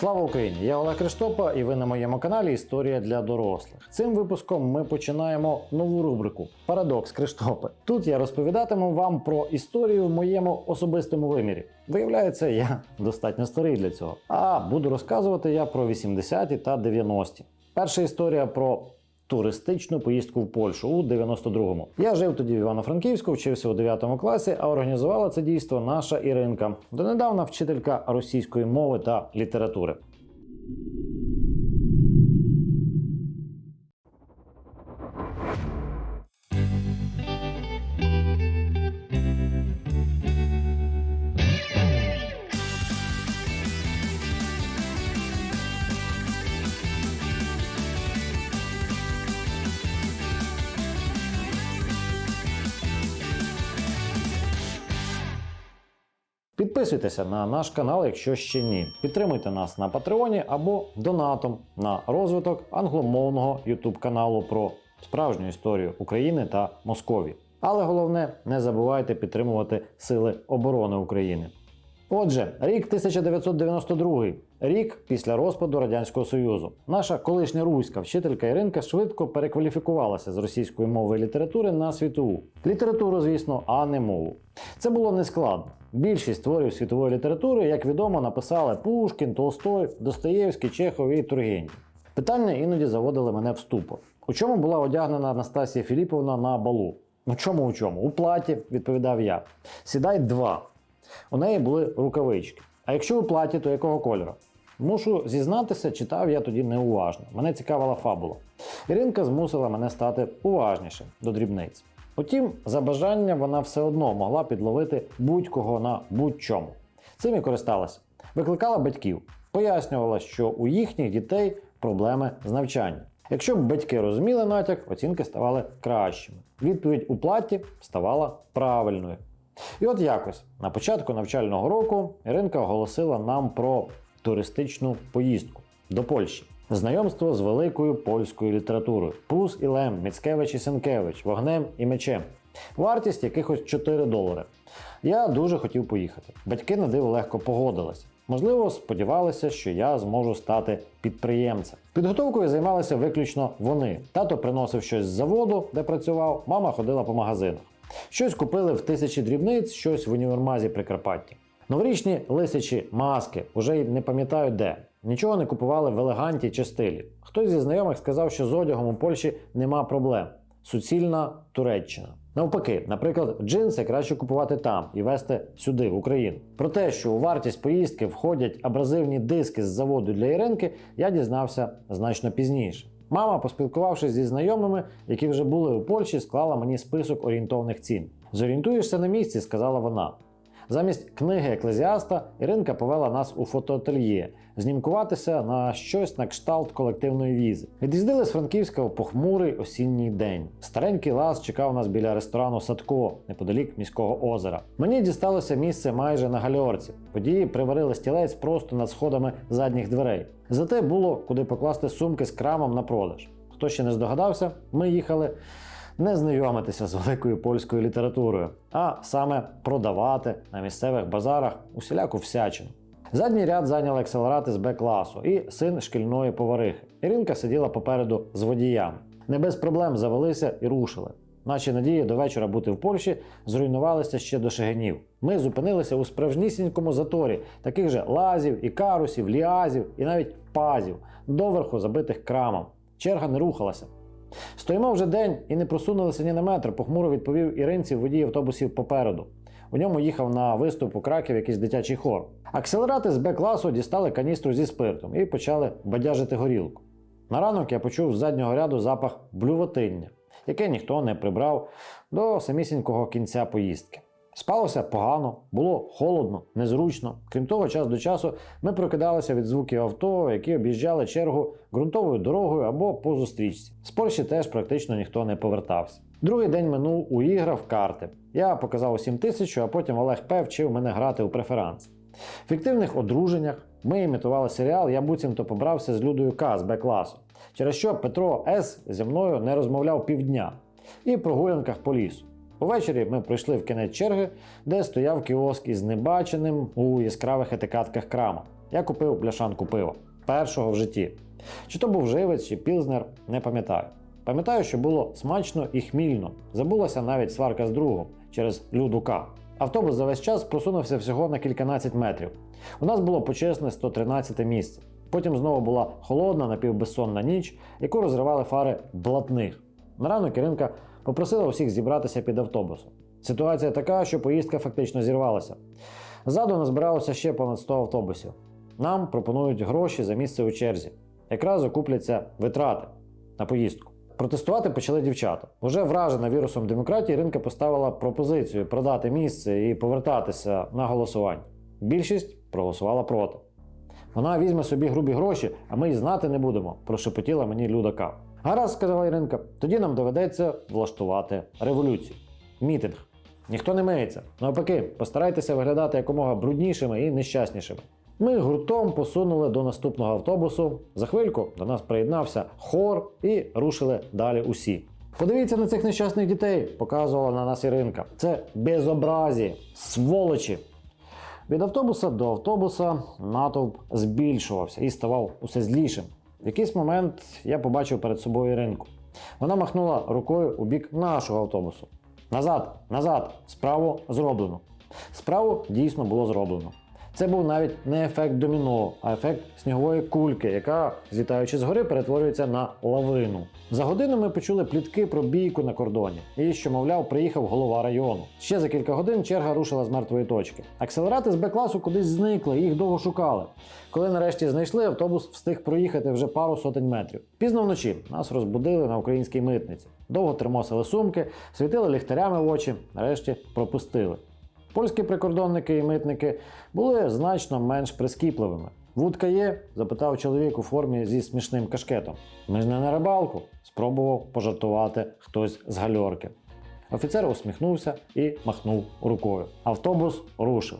Слава Україні! Я Олег Криштопа, і ви на моєму каналі Історія для дорослих. Цим випуском ми починаємо нову рубрику Парадокс Криштопи. Тут я розповідатиму вам про історію в моєму особистому вимірі. Виявляється, я достатньо старий для цього. А буду розказувати я про 80-ті та 90-ті. Перша історія про туристичну поїздку в Польщу у 92-му. Я жив тоді в Івано-Франківську, вчився у 9 класі, а організувала це дійство наша Іринка, донедавна вчителька російської мови та літератури. Підписуйтеся на наш канал, якщо ще ні. Підтримуйте нас на Патреоні або донатом на розвиток англомовного YouTube каналу про справжню історію України та Московії. Але головне, не забувайте підтримувати Сили оборони України. Отже, рік 1992, рік після розпаду Радянського Союзу. Наша колишня руська вчителька Іринка швидко перекваліфікувалася з російської мови і літератури на світову. Літературу, звісно, а не мову. Це було нескладно. Більшість творів світової літератури, як відомо, написали Пушкін, Толстой, Достоєвський, Чехов і Тургенєв. Питання іноді заводили мене в ступор. У чому була одягнена Анастасія Філіповна на балу? У чому у чому? У платі, відповідав я. Сідай два. У неї були рукавички. А якщо у платі, то якого кольору? Мушу зізнатися, читав я тоді неуважно. Мене цікавила фабула. Іринка змусила мене стати уважнішим до дрібниць. Утім, за бажання вона все одно могла підловити будь-кого на будь-чому. Цим і користалася. Викликала батьків, пояснювала, що у їхніх дітей проблеми з навчанням. Якщо б батьки розуміли натяк, оцінки ставали кращими. Відповідь у платі ставала правильною. І от якось на початку навчального року Іринка оголосила нам про туристичну поїздку до Польщі. Знайомство з великою польською літературою Прус і Лем, Міцкевич і Сенкевич, Вогнем і мечем. Вартість якихось 4 долари. Я дуже хотів поїхати. Батьки на диво легко погодилися. Можливо, сподівалися, що я зможу стати підприємцем. Підготовкою займалися виключно вони. Тато приносив щось з заводу, де працював, мама ходила по магазинах. Щось купили в тисячі дрібниць, щось в універмазі Прикарпаття. Новорічні лисячі маски, уже й не пам'ятаю де. Нічого не купували в елеганті чи стилі. Хтось зі знайомих сказав, що з одягом у Польщі нема проблем. Суцільна Туреччина. Навпаки, наприклад, джинси краще купувати там і везти сюди, в Україну. Про те, що у вартість поїздки входять абразивні диски з заводу для Іринки, я дізнався значно пізніше. Мама, поспілкувавшись зі знайомими, які вже були у Польщі, склала мені список орієнтовних цін. Зорієнтуєшся на місці, сказала вона. Замість книги еклезіаста Іринка повела нас у фотоательє знімкуватися на щось на кшталт колективної візи. Від'їздили з Франківська у похмурий осінній день. Старенький лаз чекав нас біля ресторану Садко неподалік міського озера. Мені дісталося місце майже на гальорці. Події приварили стілець просто над сходами задніх дверей. Зате було куди покласти сумки з крамом на продаж. Хто ще не здогадався, ми їхали не знайомитися з великою польською літературою, а саме продавати на місцевих базарах усіляку всячину. Задній ряд зайняли акселерати з Б-класу і син шкільної поварихи. Іринка сиділа попереду з водіями. Не без проблем завелися і рушили. Наші надії до вечора бути в Польщі зруйнувалися ще до Шегенів. Ми зупинилися у справжнісінькому заторі, таких же лазів, і карусів, ліазів і навіть пазів, доверху забитих крамом. Черга не рухалася. Стоїмо вже день і не просунулися ні на метр, похмуро відповів Іринці водій автобусів попереду. У ньому їхав на виступ у Краків якийсь дитячий хор. Акселерати з Б-класу дістали каністру зі спиртом і почали бадяжити горілку. На ранок я почув з заднього ряду запах блювотиння, яке ніхто не прибрав до самісінького кінця поїздки. Спалося погано, було холодно, незручно. Крім того, час до часу ми прокидалися від звуків авто, які об'їжджали чергу ґрунтовою дорогою або по зустрічці. З Польщі теж практично ніхто не повертався. Другий день минув у іграх в карти. Я показав усім тисячу, а потім Олег П. вчив мене грати у преферанс. В фіктивних одруженнях ми імітували серіал Я буцімто побрався з Людою К з Б-класу, через що Петро С. зі мною не розмовляв півдня, і прогулянках по лісу. Увечері ми прийшли в кінець черги, де стояв кіоск із небаченим у яскравих етикатках крама. я купив бляшанку пива. Першого в житті. Чи то був живець, чи пілзнер, не пам'ятаю. Пам'ятаю, що було смачно і хмільно. Забулася навіть сварка з другом через людука. Автобус за весь час просунувся всього на кільканадцять метрів. У нас було почесне 113 місце. Потім знову була холодна, напівбезсонна ніч, яку розривали фари блатних. На ранок Іринка попросила усіх зібратися під автобусом. Ситуація така, що поїздка фактично зірвалася. Ззаду назбиралося ще понад 100 автобусів. Нам пропонують гроші за місце у черзі. Якраз окупляться витрати на поїздку. Протестувати почали дівчата. Уже вражена вірусом демократії, Іринка поставила пропозицію продати місце і повертатися на голосування. Більшість проголосувала проти. Вона візьме собі грубі гроші, а ми й знати не будемо, прошепотіла мені Люда К. Гаразд, сказала Іринка, тоді нам доведеться влаштувати революцію. Мітинг. Ніхто не миється. Навпаки, постарайтеся виглядати якомога бруднішими і нещаснішими. Ми гуртом посунули до наступного автобусу. За хвильку до нас приєднався хор і рушили далі усі. Подивіться на цих нещасних дітей, показувала на нас Іринка. Це безобразі, сволочі. Від автобуса до автобуса натовп збільшувався і ставав усе злішим. В якийсь момент я побачив перед собою Іринку. Вона махнула рукою у бік нашого автобусу. Назад, назад, справу зроблено. Справу дійсно було зроблено. Це був навіть не ефект доміно, а ефект снігової кульки, яка, злітаючи згори, перетворюється на лавину. За годину ми почули плітки про бійку на кордоні, і що, мовляв, приїхав голова району. Ще за кілька годин черга рушила з мертвої точки. Акселерати з Б-класу кудись зникли, їх довго шукали. Коли нарешті знайшли, автобус встиг проїхати вже пару сотень метрів. Пізно вночі нас розбудили на українській митниці. Довго термосили сумки, світили ліхтарями в очі, нарешті пропустили. Польські прикордонники і митники були значно менш прискіпливими. Вудка є? запитав чоловік у формі зі смішним кашкетом. Ми ж не на рибалку, спробував пожартувати хтось з гальорки. Офіцер усміхнувся і махнув рукою. Автобус рушив.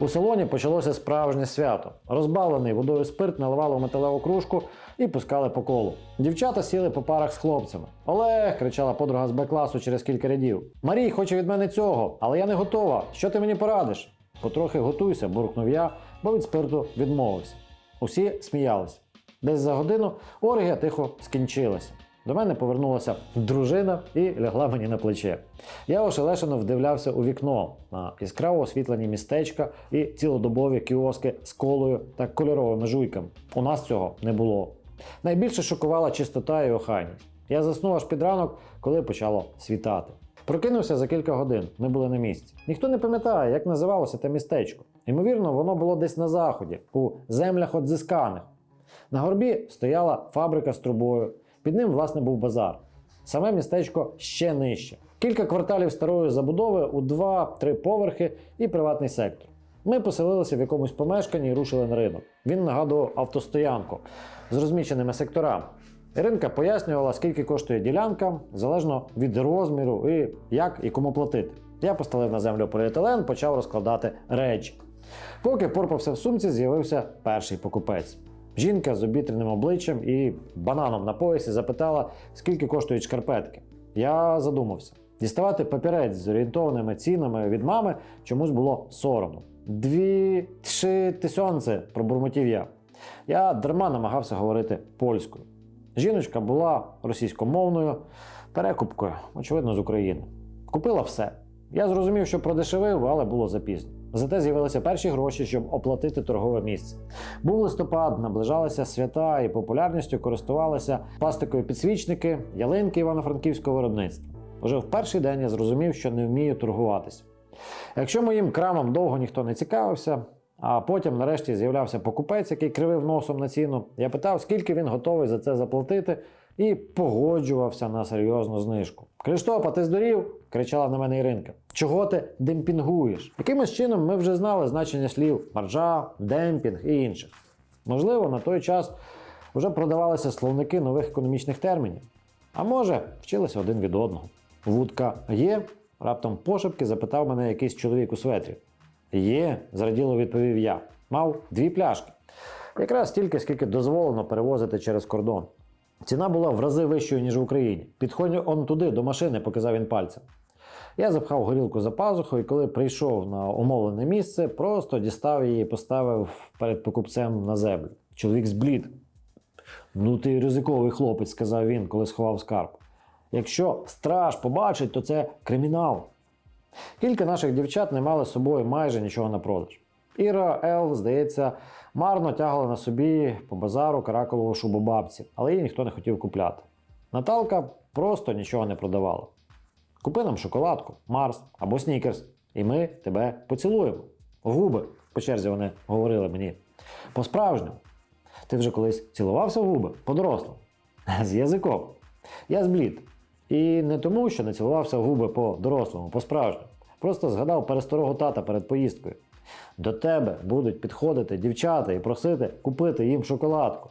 У салоні почалося справжнє свято. Розбавлений водою спирт наливали в металеву кружку і пускали по колу. Дівчата сіли по парах з хлопцями. Олег, кричала подруга з Б-класу через кілька рядів. Марій хоче від мене цього, але я не готова. Що ти мені порадиш? Потрохи готуйся, буркнув я, бо від спирту відмовився. Усі сміялися. Десь за годину оргія тихо скінчилася. До мене повернулася дружина і лягла мені на плече. Я ошелешено вдивлявся у вікно на яскраво освітлені містечка і цілодобові кіоски з колою та кольоровими жуйками. У нас цього не було. Найбільше шокувала чистота і охайність. Я заснув аж під ранок, коли почало світати. Прокинувся за кілька годин, ми були на місці. Ніхто не пам'ятає, як називалося те містечко. Ймовірно, воно було десь на заході, у землях отзисканих. На горбі стояла фабрика з трубою, під ним, власне, був базар. Саме містечко ще нижче. Кілька кварталів старої забудови у 2-3 поверхи і приватний сектор. Ми поселилися в якомусь помешканні і рушили на ринок. Він нагадував автостоянку з розміщеними секторами. Іринка пояснювала, скільки коштує ділянка, залежно від розміру і як і кому платити. Я поставив на землю поліетилен, почав розкладати речі. Поки порпався в сумці, з'явився перший покупець. Жінка з обітреним обличчям і бананом на поясі запитала, скільки коштують шкарпетки. Я задумався. Діставати папірець з орієнтованими цінами від мами чомусь було соромно. Дві три тисонці, пробурмотів я. Я дарма намагався говорити польською. Жіночка була російськомовною, перекупкою, очевидно, з України. Купила все. Я зрозумів, що продешевив, але було запізно. Зате з'явилися перші гроші, щоб оплатити торгове місце. Був листопад, наближалися свята і популярністю користувалися пластикові підсвічники, ялинки івано-франківського виробництва. Уже в перший день я зрозумів, що не вмію торгуватися. Якщо моїм крамом довго ніхто не цікавився, а потім нарешті з'являвся покупець, який кривив носом на ціну, я питав, скільки він готовий за це заплатити, і погоджувався на серйозну знижку. Криштопа, ти здурів? Кричала на мене Іринка. Чого ти демпінгуєш? Якимось чином ми вже знали значення слів маржа, демпінг і інших. Можливо, на той час вже продавалися словники нових економічних термінів. А може, вчилися один від одного. Вудка є? Раптом пошепки запитав мене якийсь чоловік у светрі. Є, зраділо відповів я. Мав дві пляшки. Якраз стільки, скільки дозволено перевозити через кордон. Ціна була в рази вищою, ніж в Україні. Підходь он туди, до машини, показав він пальцем. Я запхав горілку за пазуху, і коли прийшов на умовлене місце, просто дістав її і поставив перед покупцем на землю. Чоловік зблід. Ну, ти ризиковий хлопець, сказав він, коли сховав скарб. Якщо страж побачить, то це кримінал. Кілька наших дівчат не мали з собою майже нічого на продаж. Іра Ел, здається, марно тягла на собі по базару каракулову шубу бабці, але її ніхто не хотів купляти. Наталка просто нічого не продавала. Купи нам шоколадку, Марс або Снікерс, і ми тебе поцілуємо. Губи, по черзі вони говорили мені. По-справжньому. Ти вже колись цілувався в губи по-дорослому. З язиком. Я зблід. І не тому, що не цілувався в губи по-дорослому, по-справжньому. Просто згадав пересторогу тата перед поїздкою. До тебе будуть підходити дівчата і просити купити їм шоколадку.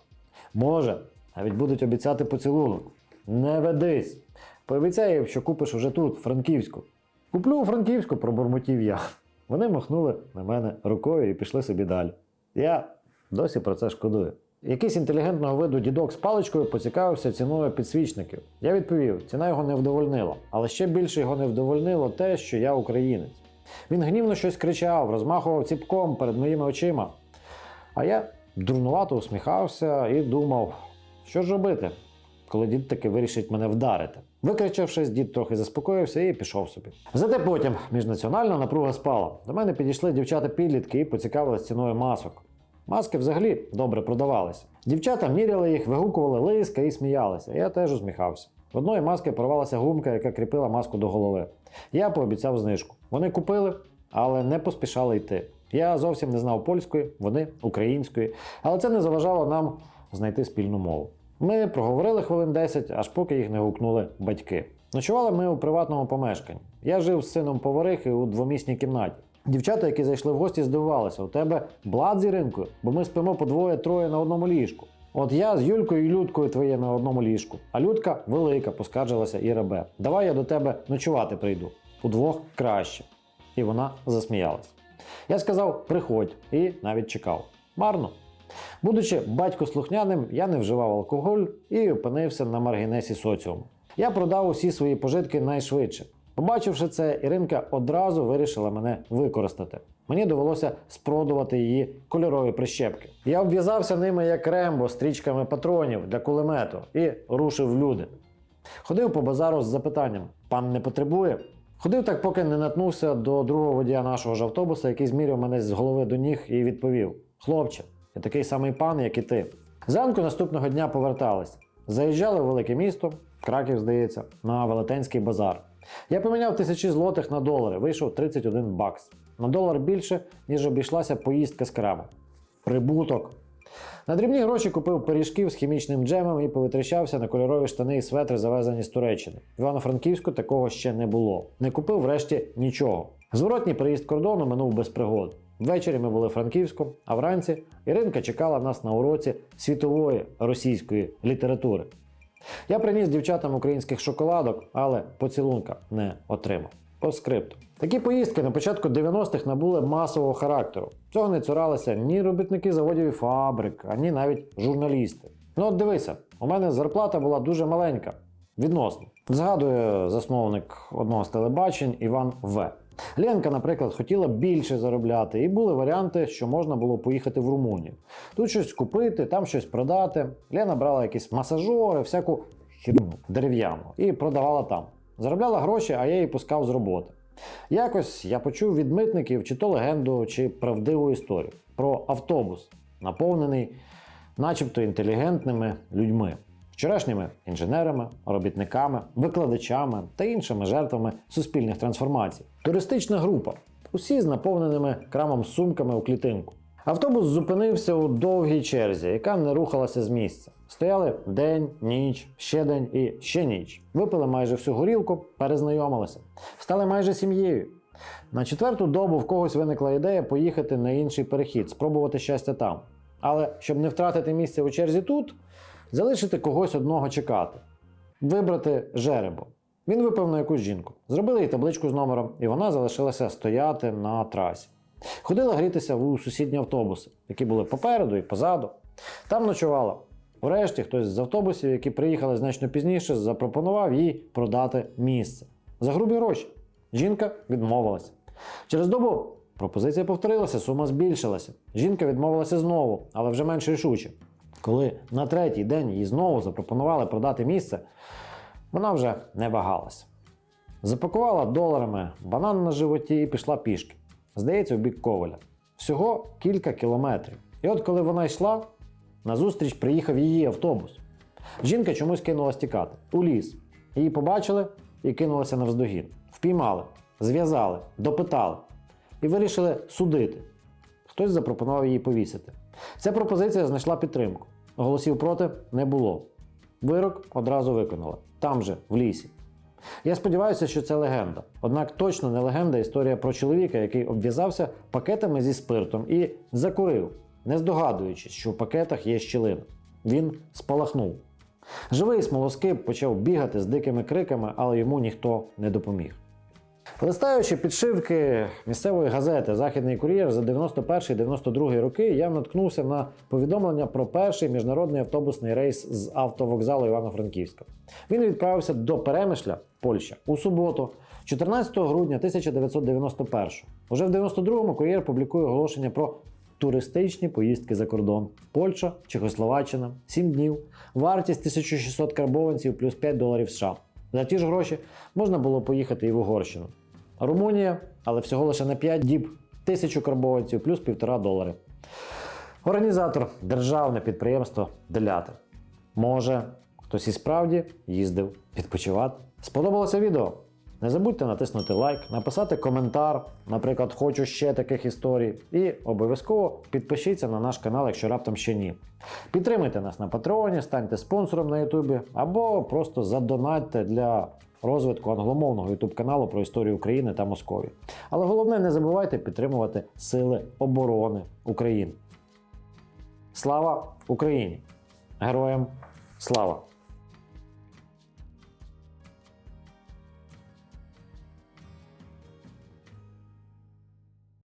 Може, навіть будуть обіцяти поцілунок. Не ведись. Пообіцяй їм, що купиш уже тут, Франківську. Куплю Франківську, пробурмотів я. Вони махнули на мене рукою і пішли собі далі. Я досі про це шкодую. Якийсь інтелігентного виду дідок з паличкою поцікавився ціною підсвічників. Я відповів, ціна його не вдовольнила, але ще більше його не вдовольнило те, що я українець. Він гнівно щось кричав, розмахував ціпком перед моїми очима. А я дурнувато усміхався і думав, що ж робити, коли дід таки вирішить мене вдарити. Викричавшись, дід трохи заспокоївся і пішов собі. Зате потім міжнаціональна напруга спала. До мене підійшли дівчата-підлітки і поцікавились ціною масок. Маски взагалі добре продавалися. Дівчата міряли їх, вигукували лиска і сміялися. Я теж усміхався. В одної маски порвалася гумка, яка кріпила маску до голови. Я пообіцяв знижку. Вони купили, але не поспішали йти. Я зовсім не знав польської, вони української, але це не заважало нам знайти спільну мову. Ми проговорили хвилин 10, аж поки їх не гукнули батьки. Ночували ми у приватному помешканні. Я жив з сином поварихи у двомісній кімнаті. Дівчата, які зайшли в гості, здивувалися: у тебе блад з Іринкою, бо ми спимо по двоє-троє на одному ліжку. От я з Юлькою і Людкою твоє на одному ліжку, а Людка велика, поскаржилася Іра Б. Давай я до тебе ночувати прийду. Удвох краще. І вона засміялась. Я сказав: приходь, і навіть чекав. Марно. Будучи батько слухняним, я не вживав алкоголь і опинився на маргінесі соціуму. Я продав усі свої пожитки найшвидше. Побачивши це, Іринка одразу вирішила мене використати. Мені довелося спродувати її кольорові прищепки. Я обв'язався ними як рембо стрічками патронів для кулемету і рушив в люди. Ходив по базару з запитанням: пан не потребує? Ходив так, поки не наткнувся до другого водія нашого ж автобуса, який зміряв мене з голови до ніг і відповів: Хлопче, я такий самий пан, як і ти. Зранку наступного дня повертались. Заїжджали в велике місто, Краків, здається, на Велетенський базар. Я поміняв тисячі злотих на долари, вийшов 31 бакс. На долар більше, ніж обійшлася поїздка з крамом. Прибуток. На дрібні гроші купив пиріжків з хімічним джемом і повитрачався на кольорові штани і светри, завезені з Туреччини. В Івано-Франківську такого ще не було. Не купив врешті нічого. Зворотній приїзд кордону минув без пригод. Ввечері ми були в Франківську, а вранці Іринка чекала нас на уроці світової російської літератури. Я приніс дівчатам українських шоколадок, але поцілунка не отримав. По скрипту. Такі поїздки на початку 90-х набули масового характеру. Цього не цуралися ні робітники заводів і фабрик, ані навіть журналісти. Ну от дивися, у мене зарплата була дуже маленька, відносно. Згадує засновник одного з телебачень Іван В. Ленка, наприклад, хотіла більше заробляти, і були варіанти, що можна було поїхати в Румунію. Тут щось купити, там щось продати. Лена брала якісь масажори, всяку херню дерев'яну і продавала там. Заробляла гроші, а я її пускав з роботи. Якось я почув від митників чи то легенду, чи правдиву історію про автобус, наповнений начебто інтелігентними людьми, вчорашніми інженерами, робітниками, викладачами та іншими жертвами суспільних трансформацій. Туристична група, усі з наповненими крамом сумками у клітинку. Автобус зупинився у довгій черзі, яка не рухалася з місця. Стояли день, ніч, ще день і ще ніч. Випили майже всю горілку, перезнайомилися, стали майже сім'єю. На четверту добу в когось виникла ідея поїхати на інший перехід, спробувати щастя там. Але щоб не втратити місце у черзі тут, залишити когось одного чекати, вибрати жеребо. Він випив на якусь жінку. Зробили їй табличку з номером, і вона залишилася стояти на трасі. Ходила грітися у сусідні автобуси, які були попереду і позаду. Там ночувала. Урешті хтось з автобусів, які приїхали значно пізніше, запропонував їй продати місце за грубі гроші. Жінка відмовилася. Через добу пропозиція повторилася, сума збільшилася. Жінка відмовилася знову, але вже менш рішуче. Коли на третій день їй знову запропонували продати місце, вона вже не вагалася. Запакувала доларами банан на животі і пішла пішки. Здається, у бік Коваля. Всього кілька кілометрів. І от коли вона йшла, назустріч приїхав її автобус. Жінка чомусь кинулась тікати у ліс. Її побачили і кинулася навздогін. Впіймали, зв'язали, допитали і вирішили судити. Хтось запропонував її повісити. Ця пропозиція знайшла підтримку. Голосів проти не було. Вирок одразу виконали там же, в лісі. Я сподіваюся, що це легенда. Однак точно не легенда історія про чоловіка, який обв'язався пакетами зі спиртом і закурив, не здогадуючись, що в пакетах є щілина. Він спалахнув. Живий смолоскип почав бігати з дикими криками, але йому ніхто не допоміг. Листаючи підшивки місцевої газети Західний кур'єр за 91-92 роки, я наткнувся на повідомлення про перший міжнародний автобусний рейс з автовокзалу Івано-Франківська. Він відправився до Перемишля, Польща, у суботу, 14 грудня 1991. Уже в 92-му кур'єр публікує оголошення про туристичні поїздки за кордон. Польща, Чехословаччина, 7 днів, вартість 1600 карбованців плюс 5 доларів США. За ті ж гроші можна було поїхати і в Угорщину. Румунія, але всього лише на 5 діб, тисячу карбованців плюс 1,5 долари. Організатор державне підприємство Делятор. Може, хтось і справді їздив відпочивати. Сподобалося відео? Не забудьте натиснути лайк, написати коментар, наприклад, хочу ще таких історій, і обов'язково підпишіться на наш канал, якщо раптом ще ні. Підтримуйте нас на Патреоні, станьте спонсором на Ютубі або просто задонатьте для розвитку англомовного Ютуб каналу про історію України та Московії. Але головне, не забувайте підтримувати Сили оборони України. Слава Україні! Героям слава!